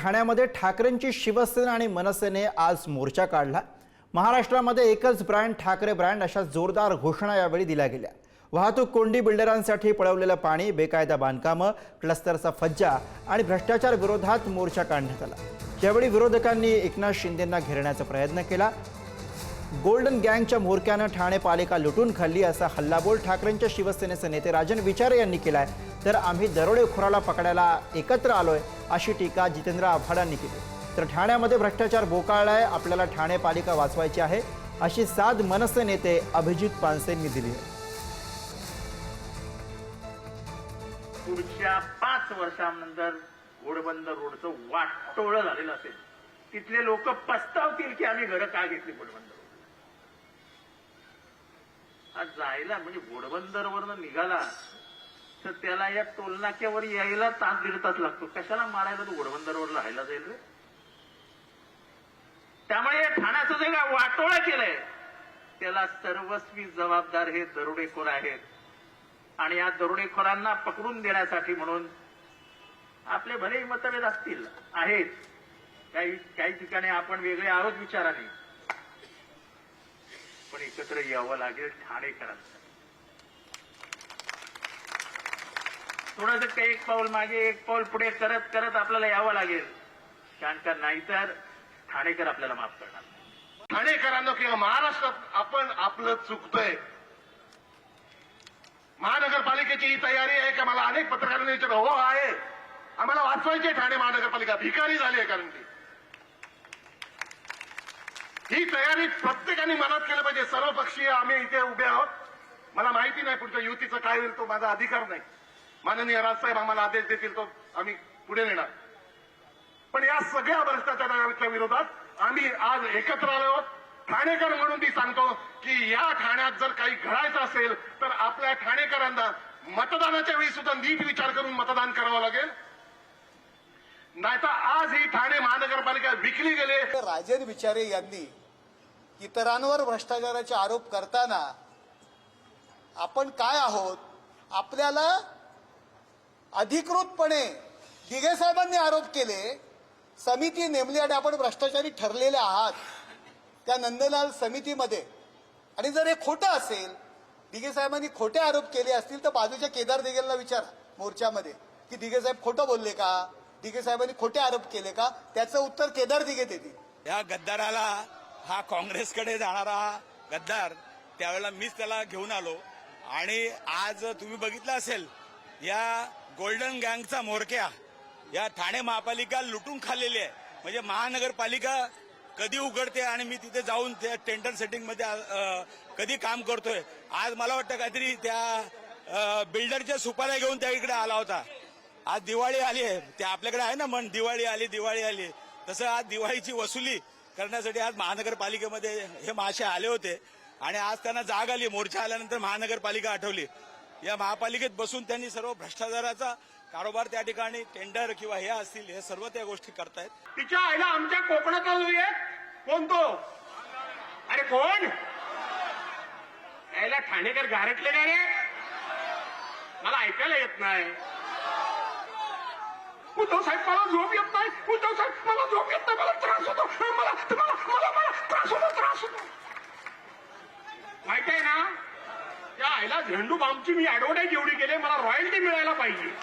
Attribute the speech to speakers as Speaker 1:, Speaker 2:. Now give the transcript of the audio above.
Speaker 1: ठाण्यामध्ये ठाकरेंची शिवसेना आणि मनसेने आज मोर्चा काढला. महाराष्ट्रामध्ये एकच ब्रँड ठाकरे ब्रँड अशा जोरदार घोषणा यावेळी दिल्या गेल्या. वाहतूक कोंडी बिल्डरांसाठी पळवलेलं पाणी बेकायदा बांधकामं क्लस्टरचा फज्जा आणि भ्रष्टाचार विरोधात मोर्चा काढण्यात आला. यावेळी विरोधकांनी एकनाथ शिंदेंना घेरण्याचा प्रयत्न केला. गोल्डन गँगच्या म्होरक्यानं ठाणे पालिका लुटून खाल्ली असा हल्लाबोल ठाकरेंच्या शिवसेनेचे नेते राजन विचारे यांनी केलाय. तर आम्ही दरोडेखोराला पकडायला एकत्र आलोय अशी टीका जितेंद्र आव्हाडांनी केली. तर ठाण्यामध्ये भ्रष्टाचार बोकाळलाय आपल्याला ठाणे पालिका वाचवायची आहे अशी साध मनसे नेते अभिजित पानसेंनी दिली आहे.
Speaker 2: पुढच्या पाच वर्षानंतर घोडबंद रोडचं वाटोळं झालेलं असेल. तिथले लोक पस्तावतील की आम्ही घरं का घेतली घोडबंद जायला म्हणजे घोडबंदर वरनं निघाला तर त्याला या टोलनाक्यावर यायला तास दीड तास लागतो. कशाला मारायला तू घोडबंदरवर राहायला जाईल रे? त्यामुळे या ठाण्याचं जे काय वाटोळा केलंय त्याला सर्वस्वी जबाबदार हे दरोडेखोर आहेत. आणि या दरोडेखोरांना पकडून देण्यासाठी म्हणून आपले भले मतभेद असतील आहेत. काही काही ठिकाणी आपण वेगळे आहोत विचाराने पण एकत्र यावं लागेल ठाणेकरांसाठी काही एक पाऊल मागे एक पाऊल पुढे करत करत आपल्याला यावं लागेल. कारण का नाहीतर ठाणेकर आपल्याला माफ करणार. ठाणेकरांना
Speaker 3: ठाणेकरांनो किंवा महाराष्ट्रात आपण आपलं चुकतोय. महानगरपालिकेची ही तयारी आहे का? मला अनेक पत्रकारांनी विचारलं हो आहे. आम्हाला वाचवायची ठाणे महानगरपालिका. भिकारी झाली आहे कारण ती. ही तयारी प्रत्येकाने मनात केलं पाहिजे. सर्वपक्षीय आम्ही इथे उभे आहोत. मला माहिती नाही पुढच्या युतीचं काय होईल तो माझा अधिकार नाही. माननीय राजसाहेब आम्हाला आदेश देतील तो आम्ही पुढे नेणार. पण या सगळ्या भ्रष्टाचाराच्या विरोधात आम्ही आज एकत्र आलो आहोत. ठाणेकर म्हणून मी सांगतो की या ठाण्यात जर काही घडायचं असेल तर आपल्या ठाणेकरांना मतदानाच्या वेळी सुद्धा नीट विचार करून मतदान करावं लागेल. नाहीतर आज ही ठाणे महानगरपालिका विकली गेले.
Speaker 4: राजन विचारे यांनी इतरांवर भ्रष्टाचाराचे आरोप करताना आपण काय आहोत? आपल्याला अधिकृतपणे दिघे साहेबांनी आरोप केले. समिती नेमली आणि आपण भ्रष्टाचारी ठरलेले आहात त्या नंदलाल समितीमध्ये. आणि जर हे खोटं असेल दिघे साहेबांनी खोटे आरोप केले असतील तर बाजूच्या केदार दिघेला विचारा मोर्चामध्ये. की दिघे साहेब खोटं बोलले का? दिघे साहेबांनी खोटे आरोप केले का? त्याचं उत्तर केदार दिघे देतील
Speaker 5: या गद्दाराला हा काँग्रेसकडे जाणारा गद्दार त्यावेळेला मीच त्याला घेऊन आलो. आणि आज तुम्ही बघितलं असेल या गोल्डन गँगचा मोरक्या या ठाणे महापालिका लुटून खाल्लेली आहे. म्हणजे महानगरपालिका कधी उघडते आणि मी तिथे जाऊन त्या टेंडर सेटिंगमध्ये कधी काम करतोय. आज मला वाटतं काहीतरी त्या बिल्डरच्या सुपाऱ्या घेऊन त्या इकडे आला होता. आज दिवाळी आली आहे. ते आपल्याकडे आहे ना म्हण दिवाळी आली दिवाळी आली. तसं आज दिवाळीची वसुली करण्यासाठी आज महानगरपालिकेमध्ये हे महाशय आले होते. आणि आज त्यांना जाग आली मोर्चा आल्यानंतर महानगरपालिका आठवली. या महापालिकेत बसून त्यांनी सर्व भ्रष्टाचाराचा कारोबार त्या ठिकाणी टेंडर किंवा हे असतील हे सर्व त्या गोष्टी करतायत.
Speaker 3: तिच्या आईला आमच्या कोकणात कोण तो? अरे कोण? यायला ठाणेकर गारटले का रे? मला ऐकायला येत नाही. उद्धव साहेब मला झोप येत नाही. उद्धव साहेब मला झोप येत नाही. मला त्रास होतो. मला मला मला मला त्रास होतो त्रास होतो. माहीत आहे ना? त्या आईला झेंडू बामची मी ऍडव्हर्टाईज एवढी केली मला रॉयल्टी मिळायला पाहिजे.